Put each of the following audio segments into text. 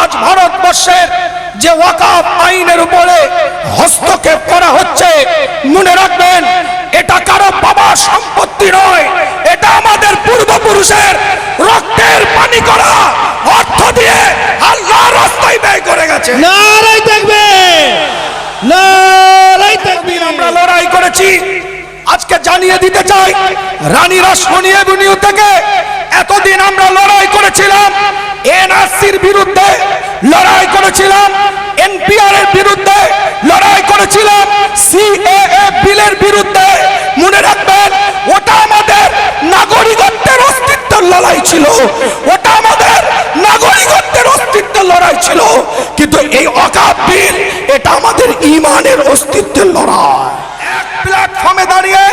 আজ ভারতবর্ষের যে ওয়াকাফ আইনের উপরে হস্তক্ষেপ করা হচ্ছে মনে রাখবেন এটা কারও বাবার সম্পত্তি নয় এটা আমাদের পূর্বপুরুষের রক্তের পানি করা অর্থ দিয়ে আল্লাহ রাস্তায় ব্যয় করে গেছে। নারাই দেখবে নারাই দিন আমরা লড়াই করেছি আজকে জানিয়ে দিতে চাই, রানী রাসমণি এভিনিউ থেকে এতদিন আমরা লড়াই করেছিলাম, এনআরসির বিরুদ্ধে লড়াই করেছিলাম, এনপিআর এর বিরুদ্ধে লড়াই করেছিলাম, সিএএ বিলের বিরুদ্ধে। মনে রাখবেন, ওটা আমাদের নাগরিকত্বের অস্তিত্বের লড়াই ছিল। ওটা আমাদের নাগরিকত্বের অস্তিত্বের লড়াই ছিল। কিন্তু এই অকাপ বিল, এটা আমাদের ইমানের অস্তিত্বের লড়াই। প্ল্যাটফর্মে দাঁড়িয়ে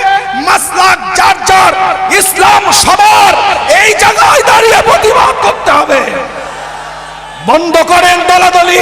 মাসলাক, যার যার, ইসলাম সবার, এই জায়গায় দাঁড়িয়ে প্রতিবাদ করতে হবে। বন্ধ করেন দলাদলি।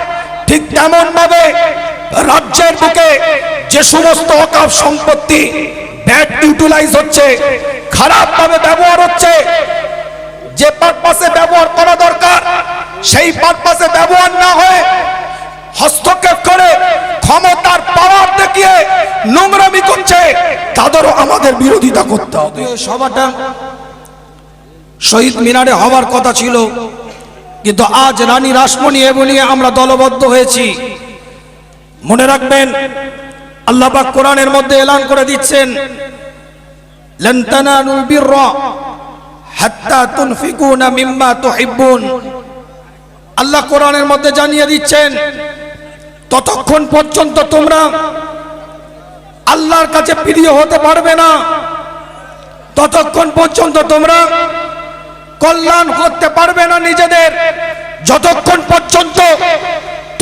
ঠিক তেমন ভাবে রাজ্যের বুকে যে সমস্ত অকাপ সম্পত্তি ব্যাড ইউটিলাইজ হচ্ছে খারাপ ভাবে ব্যবহার হচ্ছে, যে পারপাসে ব্যবহার করা দরকার, সেই পারপাসে ব্যবহার না হয়ে হস্তক্ষেপ করে ক্ষমতার পাওয়ার দেখিয়ে নোংরামি করছে, তাদেরও আমাদের বিরোধিতা করতে হবে। সভাটা শহীদ মিনারে হওয়ার কথা ছিল। কিন্তু আজ রানী রাসমণি এ নিয়ে আমরা দলবদ্ধ হয়েছি। মনে রাখবেন, আল্লাহ পাক কোরআনের মধ্যে এলান করে দিচ্ছেন আল্লাহ কোরআনের মধ্যে জানিয়ে দিচ্ছেন, ততক্ষণ পর্যন্ত তোমরা আল্লাহর কাছে প্রিয় হতে পারবে না। ততক্ষণ পর্যন্ত তোমরা কল্যাণ করতে পারবে না নিজেদের। যতক্ষণ পর্যন্ত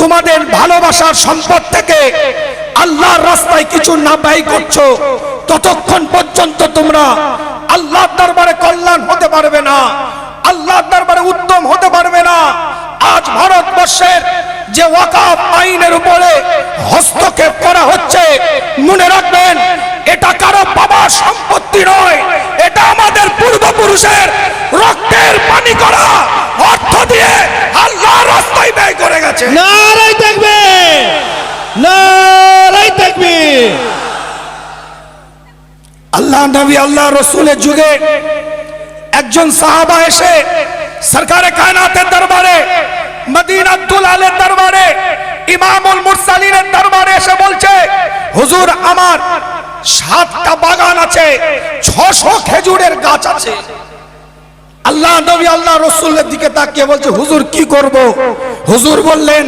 তোমাদের ভালোবাসার সম্পদ থেকে আল্লাহর রাস্তায় কিছু না ব্যয় করছ, ততক্ষণ পর্যন্ত তোমরা আল্লাহর দরবারে কল্যাণ হতে পারবে না, আল্লাহর দরবারে উত্তম হতে পারবে না। আজ ভারতবর্ষের যে ওয়াকাফ আইনের উপরে হস্তক্ষেপ করা হচ্ছে মনে রাখবেন এটা কারও বাবার সম্পত্তি নয় এটা আমাদের পূর্বপুরুষের রক্তের পানি করা অর্থ দিয়ে আল্লাহ রাস্তায় ব্যয় করে গেছে। নারাই থাকবে নারাই থাকবে আল্লাহ নবী আল্লাহ রসুলের যুগে একজন সাহাবা এসে সরকারে কায়নাতের দরবারে মদিনাতুল আলের দরবারে, ইমামুল মুরসালিনের দরবারে এসে বলছে, হুজুর, আমার সাতটা বাগান আছে, ছশো খেজুরের গাছ আছে। আল্লাহ নবী, আল্লাহ রসুলের দিকে তাকিয়ে বলছে, হুজুর, কি করব? হুজুর বললেন,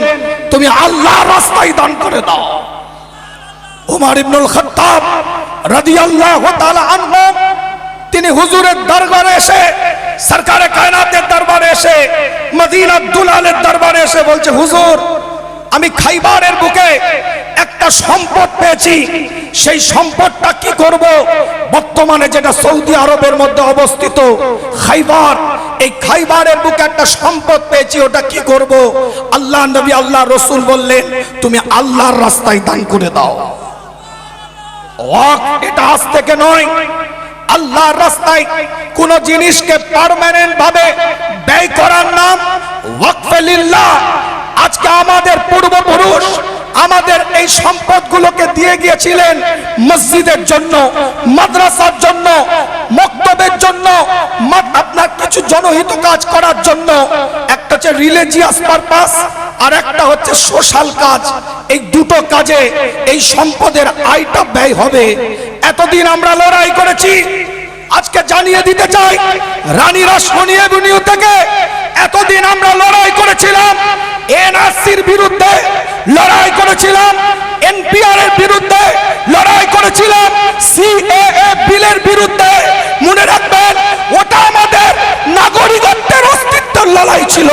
তুমি আল্লাহ রাস্তায় দান করে দাও। উমার ইবনুল খাত্তাব রাদিয়াল্লাহু তাআলা আনহু তিনি হুজুরের দরবারে এসে, সরকারে কায়নাতের দরবারে এসে মদিনা দুলালের দরবারে এসে বলছে, হুজুর, আমি খাইবারের বুকে একটা সম্পদ পেয়েছি। সেই সম্পদটা কি করব? বর্তমানে যেটা সৌদি আরবের মধ্যে অবস্থিত, খাইবার, এই খাইবারের বুকে একটা সম্পদ পেয়েছি, ওটা কি করব? আল্লাহ নবী, আল্লাহ রসুল বললেন, তুমি আল্লাহর রাস্তায় দান করে দাও। এটা আজ থেকে নয়। আল্লাহর রাস্তায় কোন জিনিসকে পার্মানেন্ট ভাবে ব্যয় করার নাম ওয়াকফে লিল্লাহ। আজকে আমাদের পূর্বপুরুষ আমাদের এই সম্পদগুলোকে দিয়ে গিয়েছিলেন মসজিদের জন্য, মাদ্রাসার জন্য, মক্তবের জন্য আপনার কিছু জনহিত কাজ করার জন্য। একটা হচ্ছে রিলিজিয়াস পারপাস আর একটা হচ্ছে সোশ্যাল কাজ। এই দুটো কাজে এই সম্পদের আয়টা ব্যয় হবে। এতদিন আমরা লড়াই করেছি। আজকে জানিয়ে দিতে চাই, রানী রাসমণি এভিনিউ থেকে এতদিন আমরা লড়াই করেছিলাম, এনআরসির বিরুদ্ধে লড়াই করেছিলাম, এনপিআর এর বিরুদ্ধে লড়াই করেছিলাম, সিএএ বিলের বিরুদ্ধে। মনে রাখবেন, ওটা আমাদের নাগরিকত্বের অস্তিত্বের লড়াই ছিল।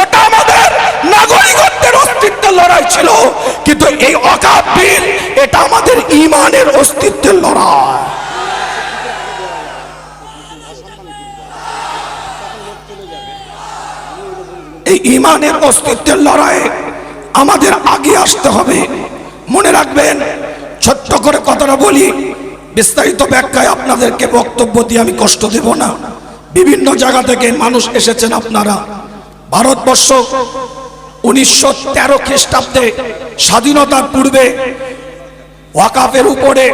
ওটা আমাদের নাগরিকত্বের অস্তিত্বের লড়াই ছিল। কিন্তু এই অকাপ এটা আমাদের ইমানের অস্তিত্বের লড়াই। এই ইমানের অস্তিত্বের লড়াইয়ে আমাদের আগে আসতে হবে। মনে রাখবেন, ছোট্ট করে কথাটা বলি, বিস্তারিত ব্যাখ্যায় আপনাদেরকে বক্তব্য দিয়ে আমি কষ্ট দেব না। বিভিন্ন জায়গা থেকে মানুষ এসেছেন আপনারা। ভারতবর্ষ উনিশশো তেরো খ্রিস্টাব্দে স্বাধীনতার পূর্বে ওয়াকাফের উপরে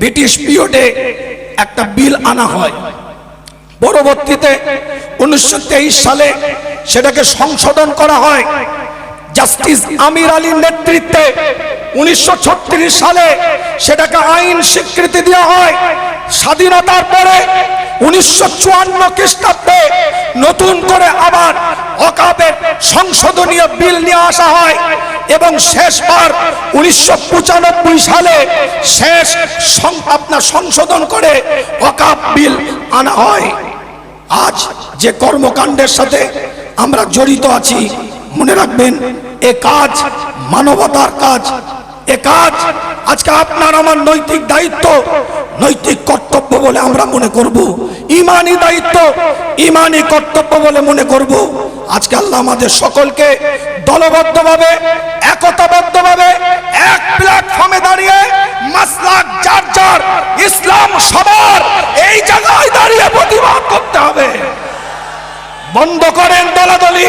ব্রিটিশ পিরিয়ডে একটা বিল আনা হয়। পরবর্তীতে উনিশশো তেইশ সালে সেটাকে সংশোধন করা হয়। জাস্টিস আমির আলীর নেতৃত্বে উনিশশো ছত্রিশ সালে সেটাকে আইন স্বীকৃতি দেওয়া হয়। স্বাধীনতার পরে উনিশশো চুয়ান্ন খ্রিস্টাব্দে নতুন করে আবার অকাবের সংশোধনীয় বিল নিয়ে আসা হয় এবং শেষবার উনিশশো পঁচানব্বই সালে শেষ আপনার সংশোধন করে অকাপ বিল আনা হয়। আজ যে কর্মকাণ্ডের সাথে আমরা জড়িত আছি, মনে রাখবেন, এ কাজ মানবতার কাজ, এ কাজ আজকে আপনার আমার নৈতিক দায়িত্ব নৈতিক কর্তব্য বলে আমরা মনে করব। ইমানি দায়িত্ব ইমানি কর্তব্য বলে মনে করব। আজকে আল্লাহ আমাদের সকলকে দলবদ্ধভাবে, একতাবদ্ধভাবে এক প্ল্যাটফর্মে দাঁড়িয়ে মাসলাক যার যার ইসলাম সবার এই জায়গায় দাঁড়িয়ে প্রতিবাদ করতে হবে। বন্ধ করেন দলাদলি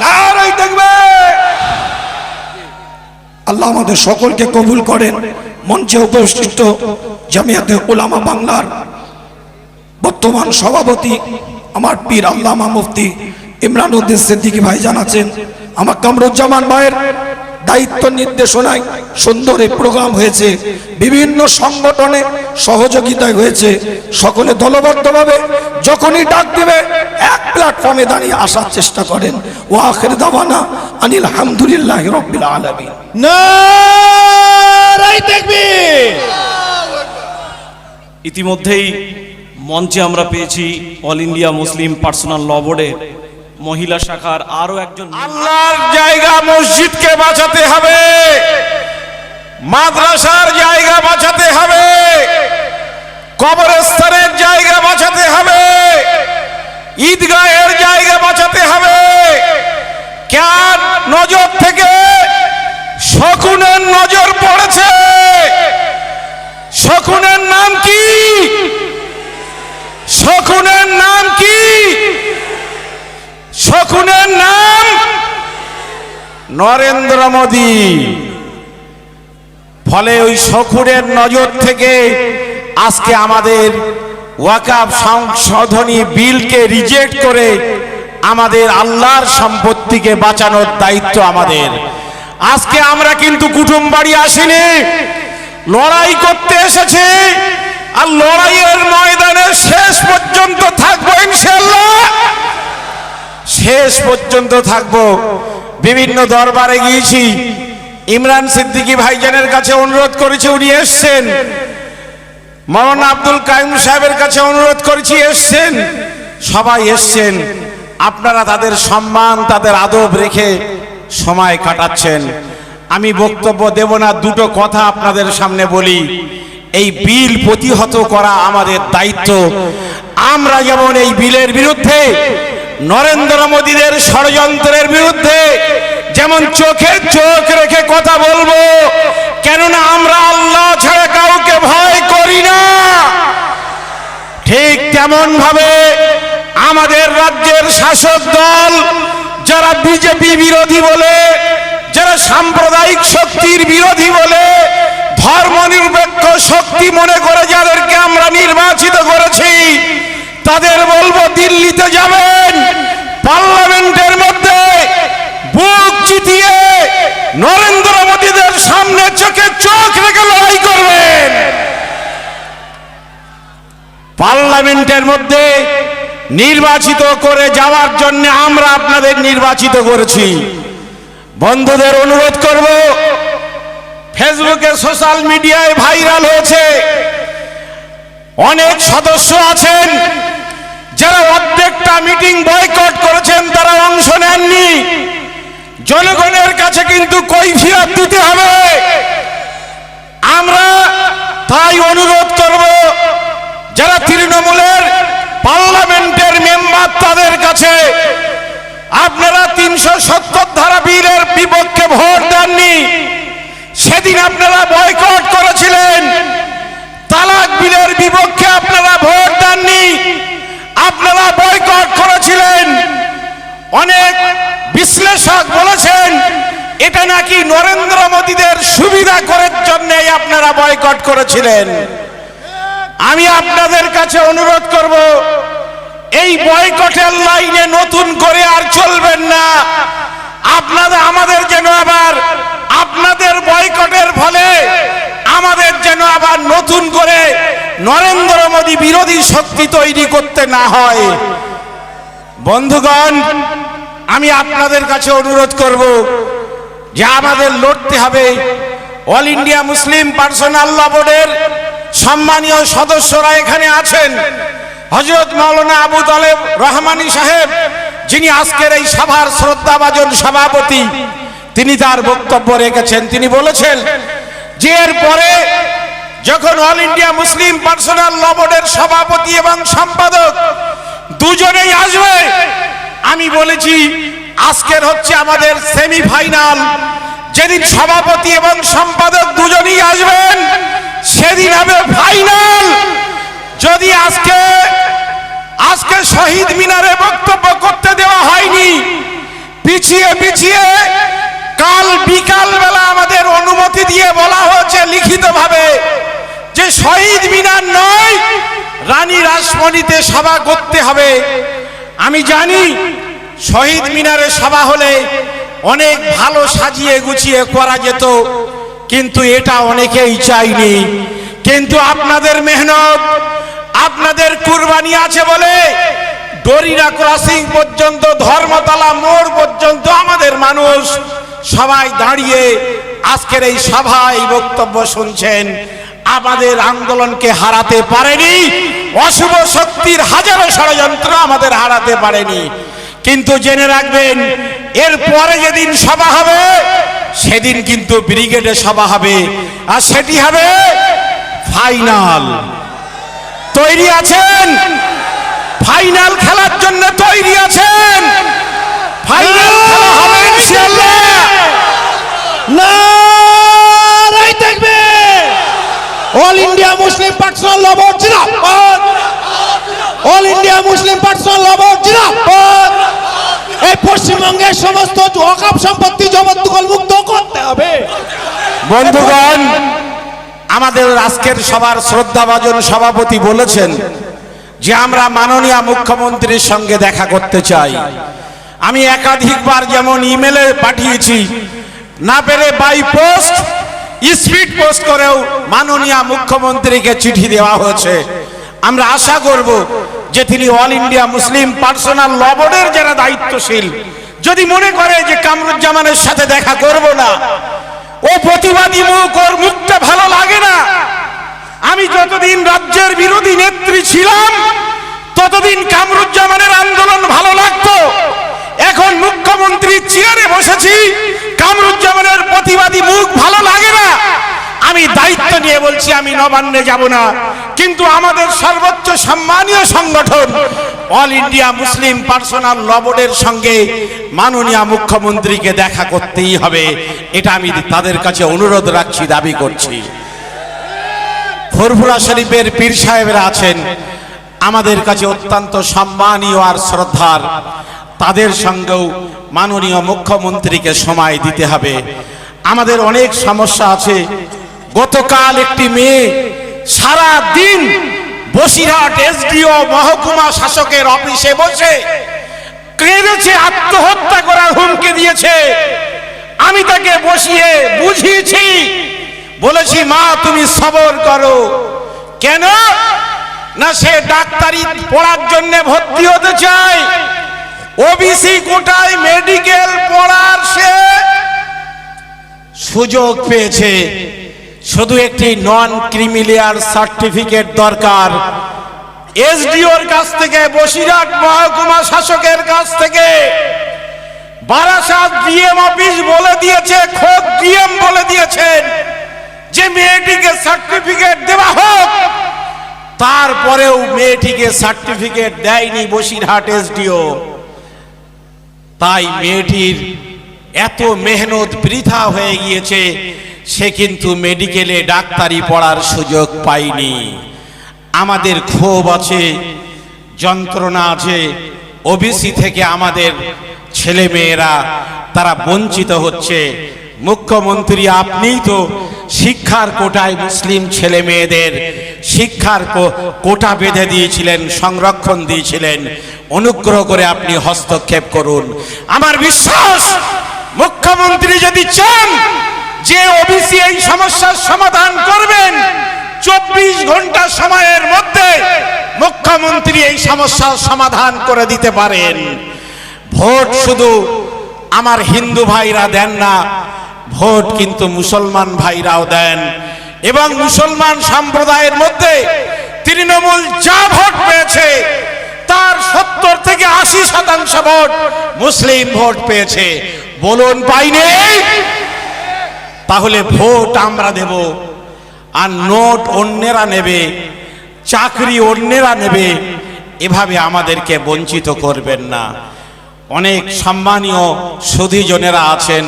নারাই দেখবে। আল্লাহ আমাদের সকলকে কবুল করেন। মঞ্চে উপস্থিত জামিয়াতে ওলামা বাংলার বর্তমান সভাপতি, আমার পীর আল্লামা মুফতি ইমরান উদ্দিন সিদ্দিকী ভাই জানাচ্ছেন, আমার কামরুজ্জামান ভাইয়ের দায়িত্ব নির্দেশনায় সুন্দর এই প্রোগ্রাম হয়েছে। বিভিন্ন সংগঠনে সহযোগিতায় হয়েছে। সকলে দলবদ্ধভাবে যখনই ডাক দেবে এক প্ল্যাটফর্মে দাঁড়িয়ে আসার চেষ্টা করেন। ও আখের দাবানা আনিল আলহামদুলিল্লাহ রব্বিল আলামিন। নারাই ইতিমধ্যেই মঞ্চে আমরা পেয়েছি all India Muslim personal law বোর্ডের মহিলা শাখার আরও একজন আল্লাহর জায়গা মসজিদকে বাঁচাতে হবে। মাদ্রাসার জায়গা বাঁচাতে হবে। কবরস্থানের জায়গা বাঁচাতে হবে। ঈদগাহের জায়গা বাঁচাতে হবে। কার নজর থেকে শকুনের নজর পড়েছে? শকুনের নাম কি? শকুনের নাম কি? শকুনের নাম নরেন্দ্র মোদী। ফলে ওই শকুরের নজর থেকে আজকে আমাদের ওয়াকাব সংশোধনী বিলকে রিজেক্ট করে আমাদের আল্লাহর সম্পত্তিকে বাঁচানোর দায়িত্ব আমাদের। আজকে আমরা কিন্তু কুটুম বাড়ি আসিনি, লড়াই করতে এসেছি আর লড়াইয়ের ময়দানে শেষ পর্যন্ত থাকব ইনশাল্লাহ শেষ পর্যন্ত থাকব বিভিন্ন দরবারে গিয়েছি। ইমরান সিদ্দিকী ভাইজানের কাছে অনুরোধ করেছি, উনি এসছেন। মৌলানা আব্দুল কাইম সাহেবের কাছে অনুরোধ করেছি, এসছেন। সবাই এসছেন। আপনারা তাদের সম্মান, তাদের আদব রেখে সময় কাটাচ্ছেন। আমি বক্তব্য দেব না, দুটো কথা আপনাদের সামনে বলি। এই বিল প্রতিহত করা আমাদের দায়িত্ব। আমরা যেমন এই বিলের বিরুদ্ধে নরেন্দ্র মোদীদের ষড়যন্ত্রের বিরুদ্ধে যেমন চোখে চোখ রেখে কথা বলব, কেননা আমরা আল্লাহ ছাড়া কাউকে ভয় করি না। ঠিক তেমন ভাবে আমাদের রাজ্যের শাসক দল, যারা বিজেপি বিরোধী বলে, যারা সাম্প্রদায়িক শক্তির বিরোধী বলে, ধর্মনিরপেক্ষ শক্তি মনে করে যাদেরকে আমরা নির্বাচিত করেছি তাদের বলব দিল্লিতে যাবেন পার্লামেন্টের মধ্যে বুক জিতিয়ে নরেন্দ্র মোদীদের সামনে চোখে চোখ রেখে লড়াই করবেন পার্লামেন্টের মধ্যে নির্বাচিত করে যাওয়ার জন্য আমরা আপনাদের নির্বাচিত করেছি। বন্ধুদের অনুরোধ করব, ফেসবুকে সোশ্যাল মিডিয়ায় ভাইরাল হয়েছে। অনেক সদস্য আছেন, যারা অর্ধেকটা মিটিং বয়কট করেছেন, তারা অংশ নেননি। জনগণের কাছে কিন্তু কৈফিয়ত দিতে হবে। আমরা তাই অনুরোধ করব, যারা তৃণমূলের পার্লামেন্টের মেম্বার তাদের কাছে, আপনারা তিনশো সত্তর ধারা বিলের বিপক্ষে ভোট দেননি। সেদিন আপনারা বয়কট করেছিলেন। তালাক বিলের বিপক্ষে আপনারা ভোট দেননি। আপনারা বয়কট করেছিলেন। অনেক বিশ্লেষক বলেছেন, এটা নাকি নরেন্দ্র মোদীদের সুবিধা করার জন্যই আপনারা বয়কট করেছিলেন। আমি আপনাদের কাছে অনুরোধ করব, এই বয়কটের লাইনে নতুন করে আর চলবেন না। আপনাদের আমাদের যেন আবার আপনাদের বয়কটের ফলে আমাদের যেন আবার নতুন করে নরেন্দ্র মোদী বিরোধী শক্তি তৈরি করতে না হয়। বন্ধুগণ, আমি আপনাদের কাছে অনুরোধ করব যে আমাদের লড়তে হবে। All India Muslim personal law বোর্ডের সম্মানীয় সদস্যরা এখানে আছেন। হজরত মাওলানা আবু তালেব রহমানী সাহেব, যিনি আজকের এই সভার শ্রদ্ধাভাজন সভাপতি, তিনি তার বক্তব্য রেখেছেন। তিনি বলেছেন যে এর পরে যখন all India Muslim personal law বোর্ডের সভাপতি এবং সম্পাদক দুজনেই আসবে, আমি বলেছি আজকের হচ্ছে আমাদের সেমিফাইনাল। যেদিন সভাপতি এবং সম্পাদক দুজনেই আসবেন সেদিন হবে ফাইনাল যদি আজকে আজকে শহীদ মিনারে বক্তব্য করতে দেওয়া হয়নি, পিছিয়ে পিছিয়ে কাল বিকাল বেলা আমাদের অনুমতি দিয়ে বলা হয়েছে লিখিতভাবে যে শহীদ মিনার নয়, রানী রাসমণিতে সভা করতে হবে। আমি জানি শহীদ মিনারে সভা হলে অনেক ভালো সাজিয়ে গুছিয়ে করা যেত কিন্তু এটা অনেকেই চাইনি কিন্তু আপনাদের মেহনত, আপনাদের কুরবানি আছে বলে ডরিনা ক্রসিং পর্যন্ত, ধর্মতলা মোড় পর্যন্ত আমাদের মানুষ সবাই দাঁড়িয়ে আজকের এই সভায় বক্তব্য শুনছেন। আমাদের আন্দোলনকে হারাতে পারেনি, অশুভ শক্তির হাজারো ষড়যন্ত্র আমাদের হারাতে পারেনি। কিন্তু জেনে রাখবেন এর পরে যেদিন সভা হবে সেদিন কিন্তু ব্রিগেডে সভা হবে। আর সেটি হবে ফাইনাল। তৈরি আছেন? ফাইনাল খেলার জন্য তৈরি আছেন? ফাইনাল হবে ইনশাআল্লাহ। নারাই থাকবে। All India Muslim personal law board all India Muslim personal law board এই পশ্চিমবঙ্গের সমস্ত ওয়াকাফ সম্পত্তি জবরদখল মুক্ত করতে হবে। বন্ধুগণ, আমাদের আজকের সবার শ্রদ্ধাভাজন সভাপতি বলেছেন যে আমরা মাননীয় মুখ্যমন্ত্রীর সঙ্গে দেখা করতে চাই। আমি একাধিকবার যেমন ইমেলে পাঠিয়েছি, না পেরে বাই পোস্ট, স্পিড পোস্ট করেও মাননীয় মুখ্যমন্ত্রীকে চিঠি দেওয়া হয়েছে। আমরা আশা করব যে তিনি all India Muslim personal law বোর্ডের যারা দায়িত্বশীল, যদি মনে করে যে কামরুজ্জামানের সাথে দেখা করব না, ও প্রতিবাদী মুখ, ওর মুখটা ভালো লাগে না। আমি যতদিন রাজ্যের বিরোধী নেত্রী ছিলাম, ততদিন কামরুজ্জামানের আন্দোলন ভালো লাগতো। এখন মুখ্যমন্ত্রী চেয়ারে বসেছি, কামরুজ্জামানের প্রতিবাদী মুখ ভালো লাগে আমি দায়িত্ব নিয়ে বলছি, আমি নবান্নে যাব না। কিন্তু আমাদের সর্বোচ্চ সম্মানীয় সংগঠন all India Muslim personal law বোর্ডের সঙ্গে মাননীয় মুখ্যমন্ত্রীকে দেখা করতেই হবে। এটা আমি তাদের কাছে অনুরোধ রাখছি, দাবি করছি। ফুরফুরা শরীফের পীর সাহেবরা আছেন, আমাদের কাছে অত্যন্ত সম্মানীয় আর শ্রদ্ধার। তাদের সঙ্গেও মাননীয় মুখ্যমন্ত্রীকে সময় দিতে হবে। আমাদের অনেক সমস্যা আছে। গতকাল একটি মেয়ে সারা দিন বসিরহাট এসডিও মহকুমা শাসকের অফিসে বসে কেঁদেছে, আত্মহত্যা করার হুমকি দিয়েছে। আমি তাকে বসিয়ে বুঝিয়েছি। বলেছি, মা, তুমি সবর করো। কেন? না, সে ডাক্তারি পড়ার জন্য ভর্তি হতে চায়। ওবিসি কোটায় মেডিকেল পড়ার সে সুযোগ পেয়েছে। শুধু একটি নন ক্রিমিলিয়ার সার্টিফিকেট দরকার। এসডিওর কাছ থেকে বসিরহাট মহকুমা শাসকের কাছ থেকে, বারাসাত ডিএম অফিস বলে দিয়েছে, খোদ ডিএম বলে দিয়েছেন, যে মেয়েটিকে সার্টিফিকেট দেওয়া হোক। তারপরেও মেয়েটিকে সার্টিফিকেট দেয়নি বসিরহাট এসডিও। তাই মেয়েটির এত মেহনত বৃথা হয়ে গিয়েছে। সে কিন্তু মেডিকেলে ডাক্তারি পড়ার সুযোগ পায়নি। আমাদের ক্ষোভ আছে, যন্ত্রণা আছে, ওবিসি থেকে আমাদের ছেলে মেয়েরা তারা বঞ্চিত হচ্ছে। মুখ্যমন্ত্রী, আপনিই তো শিক্ষার কোটায় মুসলিম ছেলে মেয়েদের শিক্ষার কোটা বেঁধে দিয়েছিলেন, সংরক্ষণ দিয়েছিলেন। অনুগ্রহ করে আপনি হস্তক্ষেপ করুন। আমার বিশ্বাস, মুখ্যমন্ত্রী যদি চান যে ওবিসি এই সমস্যার সমাধান করবেন, চব্বিশ ঘণ্টা সময়ের মধ্যে মুখ্যমন্ত্রী এই সমস্যার সমাধান করে দিতে পারেন। ভোট শুধু আমার হিন্দু ভাইরা দেন না, ভোট কিন্তু মুসলমান ভাইরাও দেন। এবং মুসলমান সম্প্রদায়ের মধ্যে তৃণমূল যা ভোট পেয়েছে, তার সত্তর থেকে আশি শতাংশ ভোট মুসলিম ভোট পেয়েছে। বলুন, পাইনি? তাহলে ভোট আমরা দেব। আর নোট অন্যেরা নেবে, চাকরি অন্যেরা নেবে, এভাবে আমাদেরকে বঞ্চিত করবেন না। অনেক সম্মানীয় সুধীজনেরা আছেন,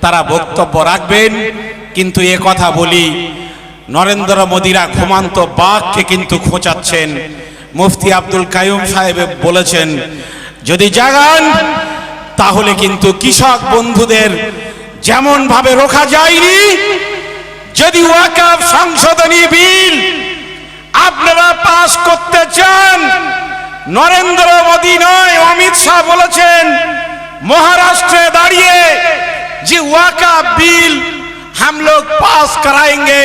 তারা বক্তব্য রাখবেন, কিন্তু এ কথা বলি, নরেন্দ্র মোদীরা ঘুমান্ত বাঘকে কিন্তু খোঁচাচ্ছেন। মুফতি আব্দুল কায়ুম সাহেব বলেছেন, যদি জাগান, তাহলে কিন্তু কৃষক বন্ধুদের যেমন ভাবে রোখা যায়নি যদি ওয়াকাফ সংশোধনী বিল আপনারা পাশ করতে চান নরেন্দ্র মোদী নয় অমিত শাহ বলেছেন মহারাষ্ট্রে দাঁড়িয়ে যে ওয়াকাফ बिल हम लोग पास कराएंगे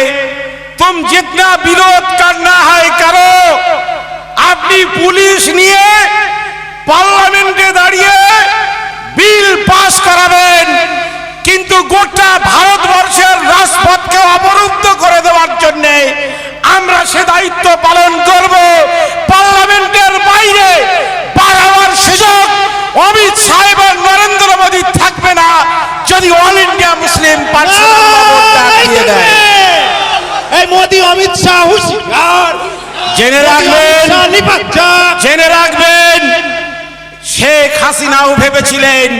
तुम जितना विरोध करना है करो আপনি পুলিশ নিয়ে পার্লামেন্টে দাঁড়িয়ে বিল পাস করাবেন কিন্তু গোটা ভারতবর্ষের রাজপথকে অবরুদ্ধ করে দেওয়ার জন্যে আমরা সে দায়িত্ব পালন করব। পার্লামেন্টের বাইরে বাড়াবার সুযোগ অমিত সাহেব এবং নরেন্দ্র মোদী থাকবে না যদি অল ইন্ডিয়া মুসলিম এই মোদি অমিত শাহ জেনে রাখবেন জেনে রাখবেন শেখ হাসিনাও ভেবেছিলেন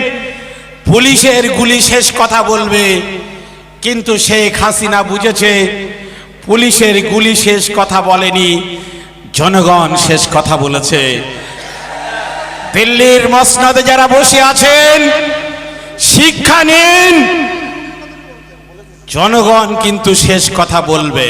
পুলিশের গুলি শেষ কথা বলবে। কিন্তু শেখ হাসিনা বুঝেছে, পুলিশের গুলি শেষ কথা বলেনি, জনগণ শেষ কথা বলেছে। দিল্লির মসনদে যারা বসে আছেন, শিক্ষা নিন, জনগণ কিন্তু শেষ কথা বলবে।